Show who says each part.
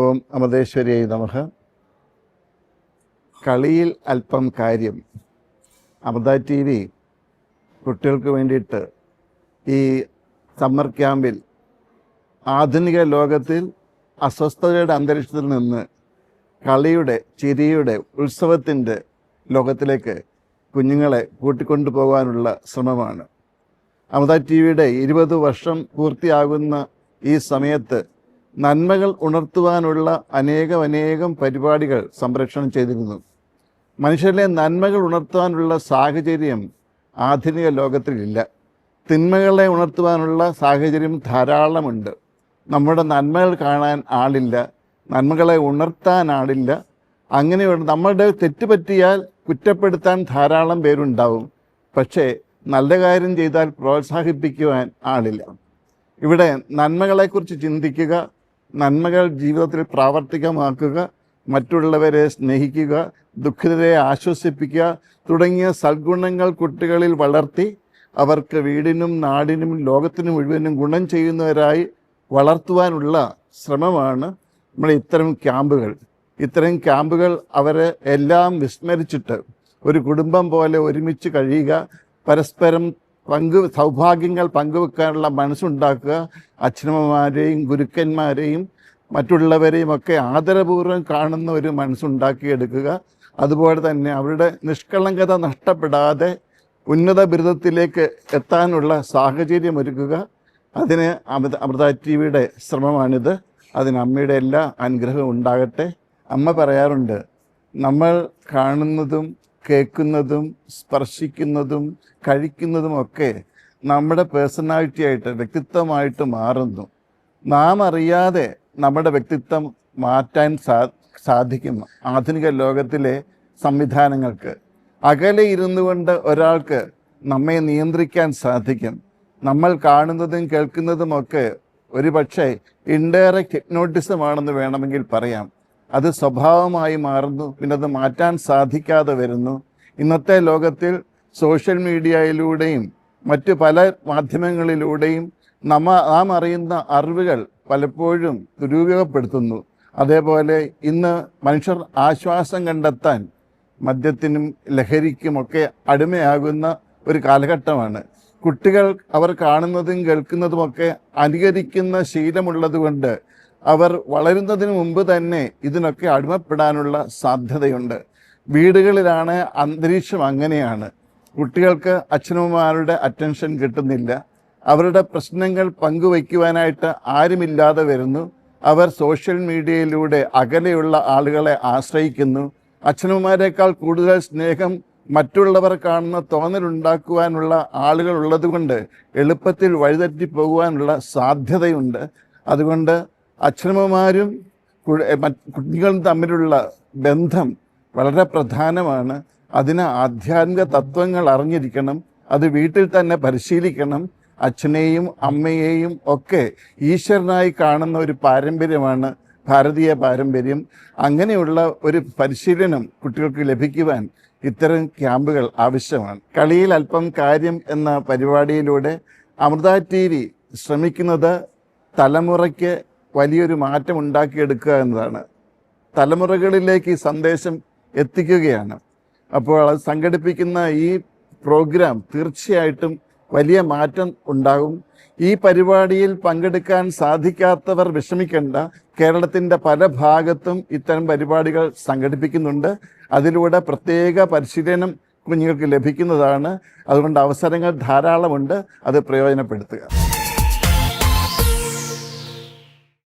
Speaker 1: ഓം അമതേശ്വരിയായി നമുക്ക് കളിയിൽ അല്പം കാര്യം. അമൃത ടി വി കുട്ടികൾക്ക് വേണ്ടിയിട്ട് ഈ സമ്മർ ക്യാമ്പിൽ ആധുനിക ലോകത്തിൽ അസ്വസ്ഥതയുടെ അന്തരീക്ഷത്തിൽ നിന്ന് കളിയുടെ ചിരിയുടെ ഉത്സവത്തിന്റെ ലോകത്തിലേക്ക് കുഞ്ഞുങ്ങളെ കൂട്ടിക്കൊണ്ടു പോകാനുള്ള ശ്രമമാണ്. അമൃത ടി വിയുടെ ഇരുപത് വർഷം പൂർത്തിയാകുന്ന ഈ സമയത്ത് നന്മകൾ ഉണർത്തുവാനുള്ള അനേകം അനേകം പരിപാടികൾ സംരക്ഷണം ചെയ്തിരുന്നു. മനുഷ്യരിലെ നന്മകൾ ഉണർത്തുവാനുള്ള സാഹചര്യം ആധുനിക ലോകത്തിലില്ല. തിന്മകളെ ഉണർത്തുവാനുള്ള സാഹചര്യം ധാരാളമുണ്ട്. നമ്മുടെ നന്മകൾ കാണാൻ ആളില്ല നന്മകളെ ഉണർത്താൻ ആളില്ല. അങ്ങനെയുള്ള നമ്മളുടെ തെറ്റ് പറ്റിയാൽ കുറ്റപ്പെടുത്താൻ ധാരാളം പേരുണ്ടാവും. പക്ഷേ നല്ല കാര്യം ചെയ്താൽ പ്രോത്സാഹിപ്പിക്കുവാൻ ആളില്ല. ഇവിടെ നന്മകളെക്കുറിച്ച് ചിന്തിക്കുക നന്മകൾ ജീവിതത്തിൽ പ്രാവർത്തികമാക്കുക മറ്റുള്ളവരെ സ്നേഹിക്കുക ദുഃഖിതരെ ആശ്വസിപ്പിക്കുക തുടങ്ങിയ സൽഗുണങ്ങൾ കുട്ടികളിൽ വളർത്തി അവർക്ക് വീടിനും നാടിനും ലോകത്തിനും മുഴുവനും ഗുണം ചെയ്യുന്നവരായി വളർത്തുവാനുള്ള ശ്രമമാണ് നമ്മൾ ഇത്തരം ക്യാമ്പുകൾ. ഇത്തരം ക്യാമ്പുകൾ അവരെ എല്ലാം വിസ്മരിച്ചിട്ട് ഒരു കുടുംബം പോലെ ഒരുമിച്ച് കഴിയുക പരസ്പരം പങ്കു സൗഭാഗ്യങ്ങൾ പങ്കുവെക്കാനുള്ള മനസ്സുണ്ടാക്കുക. അച്ഛനമ്മമാരെയും ഗുരുക്കന്മാരെയും മറ്റുള്ളവരെയും ഒക്കെ ആദരപൂർവം കാണുന്ന ഒരു മനസ്സുണ്ടാക്കിയെടുക്കുക. അതുപോലെ തന്നെ അവരുടെ നിഷ്കളങ്കത നഷ്ടപ്പെടാതെ ഉന്നത ബിരുദത്തിലേക്ക് എത്താനുള്ള സാഹചര്യം ഒരുക്കുക. അതിന് അമൃത അമൃത ടി വിയുടെ ശ്രമമാണിത്. അതിന് അമ്മയുടെ എല്ലാ അനുഗ്രഹവും ഉണ്ടാകട്ടെ. അമ്മ പറയാറുണ്ട് നമ്മൾ കാണുന്നതും കേൾക്കുന്നതും സ്പർശിക്കുന്നതും കഴിക്കുന്നതും ഒക്കെ നമ്മുടെ പേഴ്സണാലിറ്റി ആയിട്ട് വ്യക്തിത്വമായിട്ട് മാറുന്നു. നാം അറിയാതെ നമ്മുടെ വ്യക്തിത്വം മാറ്റാൻ സാ സാധിക്കും ആധുനിക ലോകത്തിലെ സംവിധാനങ്ങൾക്ക്. അകലെ ഇരുന്നു കൊണ്ട് ഒരാൾക്ക് നമ്മെ നിയന്ത്രിക്കാൻ സാധിക്കും. നമ്മൾ കാണുന്നതും കേൾക്കുന്നതുമൊക്കെ ഒരുപക്ഷെ ഇൻഡയറക്റ്റ് ഹിപ്നോട്ടിസമാണെന്ന് വേണമെങ്കിൽ പറയാം. അത് സ്വഭാവമായി മാറുന്നു പിന്നെ അത് മാറ്റാൻ സാധിക്കാതെ വരുന്നു. ഇന്നത്തെ ലോകത്തിൽ സോഷ്യൽ മീഡിയയിലൂടെയും മറ്റ് പല മാധ്യമങ്ങളിലൂടെയും നമ്മ നാം അറിയുന്ന അറിവുകൾ പലപ്പോഴും ദുരുപയോഗപ്പെടുത്തുന്നു. അതേപോലെ ഇന്ന് മനുഷ്യർ ആശ്വാസം കണ്ടെത്താൻ മദ്യത്തിനും ലഹരിക്കുമൊക്കെ അടിമയാകുന്ന ഒരു കാലഘട്ടമാണ്. കുട്ടികൾ അവർ കാണുന്നതും കേൾക്കുന്നതുമൊക്കെ അനുകരിക്കുന്ന ശീലമുള്ളതുകൊണ്ട് അവർ വളരുന്നതിന് മുമ്പ് തന്നെ ഇതിനൊക്കെ അടിമപ്പെടാനുള്ള സാധ്യതയുണ്ട്. വീടുകളിലാണ് അന്തരീക്ഷം അങ്ങനെയാണ്. കുട്ടികൾക്ക് അച്ഛനമ്മമാരുടെ അറ്റൻഷൻ കിട്ടുന്നില്ല. അവരുടെ പ്രശ്നങ്ങൾ പങ്കുവയ്ക്കുവാനായിട്ട് ആരുമില്ലാതെ വരുന്നു. അവർ സോഷ്യൽ മീഡിയയിലൂടെ അകലെയുള്ള ആളുകളെ ആശ്രയിക്കുന്നു. അച്ഛനമ്മമാരെക്കാൾ കൂടുതൽ സ്നേഹം മറ്റുള്ളവർ കാണുന്ന തോന്നലുണ്ടാക്കുവാനുള്ള ആളുകൾ ഉള്ളതുകൊണ്ട് എളുപ്പത്തിൽ വഴിതെറ്റി പോകുവാനുള്ള സാധ്യതയുണ്ട്. അതുകൊണ്ട് അച്ഛനമ്മമാരും കുട്ടികളും തമ്മിലുള്ള ബന്ധം വളരെ പ്രധാനമാണ്. അതിന് ആധ്യാത്മിക തത്വങ്ങൾ അറിഞ്ഞിരിക്കണം. അത് വീട്ടിൽ തന്നെ പരിശീലിക്കണം. അച്ഛനെയും അമ്മയെയും ഒക്കെ ഈശ്വരനായി കാണുന്ന ഒരു പാരമ്പര്യമാണ് ഭാരതീയ പാരമ്പര്യം. അങ്ങനെയുള്ള ഒരു പരിശീലനം കുട്ടികൾക്ക് ലഭിക്കുവാൻ ഇത്തരം ക്യാമ്പുകൾ ആവശ്യമാണ്. കളിയിൽ അല്പം കാര്യം എന്ന പരിപാടിയിലൂടെ അമൃത ടി വി ശ്രമിക്കുന്നത് തലമുറയ്ക്ക് വലിയൊരു മാറ്റം ഉണ്ടാക്കിയെടുക്കുക എന്നതാണ്. തലമുറകളിലേക്ക് ഈ സന്ദേശം എത്തിക്കുകയാണ്. അപ്പോൾ അത് സംഘടിപ്പിക്കുന്ന ഈ പ്രോഗ്രാം തീർച്ചയായിട്ടും വലിയ മാറ്റം ഉണ്ടാകും. ഈ പരിപാടിയിൽ പങ്കെടുക്കാൻ സാധിക്കാത്തവർ വിഷമിക്കേണ്ട. കേരളത്തിന്റെ പല ഭാഗത്തും ഇത്തരം പരിപാടികൾ സംഘടിപ്പിക്കുന്നുണ്ട്. അതിലൂടെ പ്രത്യേക പരിശീലനം കുഞ്ഞുങ്ങൾക്ക് ലഭിക്കുന്നതാണ്. അതുകൊണ്ട് അവസരങ്ങൾ ധാരാളമുണ്ട്. അത് പ്രയോജനപ്പെടുത്തുക.